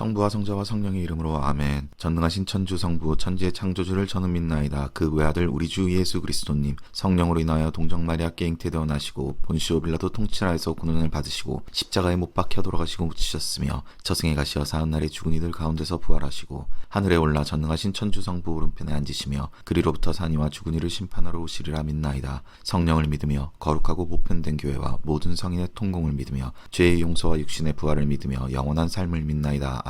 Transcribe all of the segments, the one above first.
성부와 성자와 성령의 이름으로 아멘. 전능하신 천주 성부 천지의 창조주를 저는 믿나이다. 그 외아들 우리 주 예수 그리스도님 성령으로 인하여 동정 마리아 께 잉태 되어 나시고 본시오 빌라도 통치하에서 고난을 받으시고 십자가에 못 박혀 돌아가시고 묻히셨으며 저승에 가시어 사흔 날에 죽은 이들 가운데서 부활하시고 하늘에 올라 전능하신 천주 성부 오른편에 앉으시며 그리로부터 산이와 죽은 이를 심판하러 오시리라 믿나이다. 성령을 믿으며 거룩하고 보편된 교회와 모든 성인의 통공을 믿으며 죄의 용서와 육신의 부활을 믿으며 영원한 삶을 믿나이다.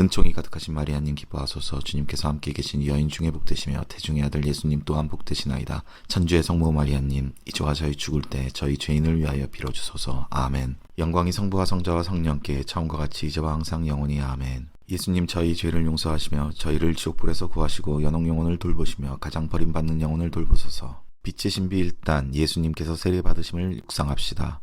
은총이 가득하신 마리아님 기뻐하소서 주님께서 함께 계신 여인 중에 복되시며 태중의 아들 예수님 또한 복되시나이다. 천주의 성모 마리아님 이제와 저희 죽을 때 저희 죄인을 위하여 빌어주소서. 아멘. 영광이 성부와 성자와 성령께 처음과 같이 이제와 항상 영원히 아멘. 예수님 저희 죄를 용서하시며 저희를 지옥불에서 구하시고 연옥 영혼을 돌보시며 가장 버림받는 영혼을 돌보소서. 빛의 신비 일단 예수님께서 세례 받으심을 묵상합시다.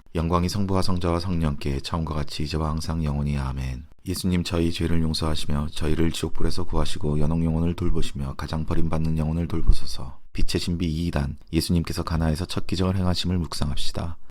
영광이 성부와 성자와 성령께 처음과 같이 이제와 항상 영원히 아멘. 예수님 저희 죄를 용서하시며 저희를 지옥불에서 구하시고 연옥 영혼을 돌보시며 가장 버림받는 영혼을 돌보소서. 빛의 신비 2단 예수님께서 가나에서 첫 기적을 행하심을 묵상합시다.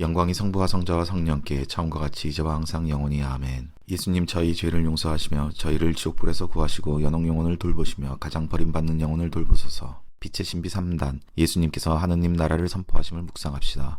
영광이 성부와 성자와 성령께 처음과 같이 이제와 항상 영원히 아멘. 예수님 저희 죄를 용서하시며 저희를 지옥불에서 구하시고 연옥 영혼을 돌보시며 가장 버림받는 영혼을 돌보소서. 빛의 신비 3단 예수님께서 하느님 나라를 선포하심을 묵상합시다.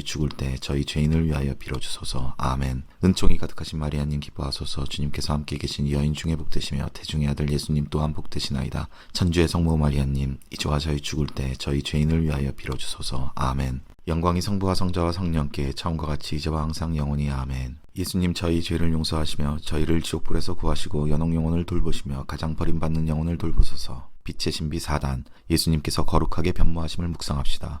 죽을 때 저희 죄인을 위하여 빌어주소서. 아멘. 은총이 가득하신 마리아님 기뻐하소서 주님께서 함께 계신 여인 중에 복되시며 태중의 아들 예수님 또한 복되시나이다. 천주의 성모 마리아님 이제와 저희 죽을 때 저희 죄인을 위하여 빌어주소서. 아멘. 영광이 성부와 성자와 성령께 처음과 같이 이제와 항상 영원히 아멘. 예수님 저희 죄를 용서하시며 저희를 지옥불에서 구하시고 연옥 영혼을 돌보시며 가장 버림받는 영혼을 돌보소서. 빛의 신비 4단 예수님께서 거룩하게 변모하심을 묵상합시다.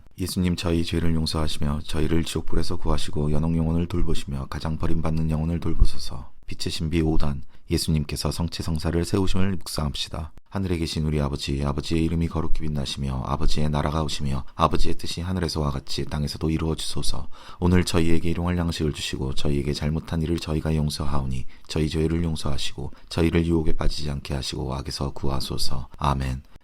예수님 저희 죄를 용서하시며 저희를 지옥불에서 구하시고 연옥 영혼을 돌보시며 가장 버림받는 영혼을 돌보소서. 빛의 신비 5단 예수님께서 성체 성사를 세우심을 묵상합시다. 하늘에 계신 우리 아버지 아버지의 이름이 거룩히 빛나시며 아버지의 나라가 오시며 아버지의 뜻이 하늘에서와 같이 땅에서도 이루어 주소서. 오늘 저희에게 일용할 양식을 주시고 저희에게 잘못한 일을 저희가 용서하오니 저희 죄를 용서하시고 저희를 유혹에 빠지지 않게 하시고 악에서 구하소서. 아멘.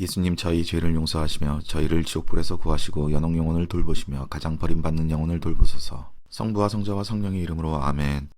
예수님 저희 죄를 용서하시며 저희를 지옥불에서 구하시고 연옥 영혼을 돌보시며 가장 버림받는 영혼을 돌보소서. 성부와 성자와 성령의 이름으로 아멘.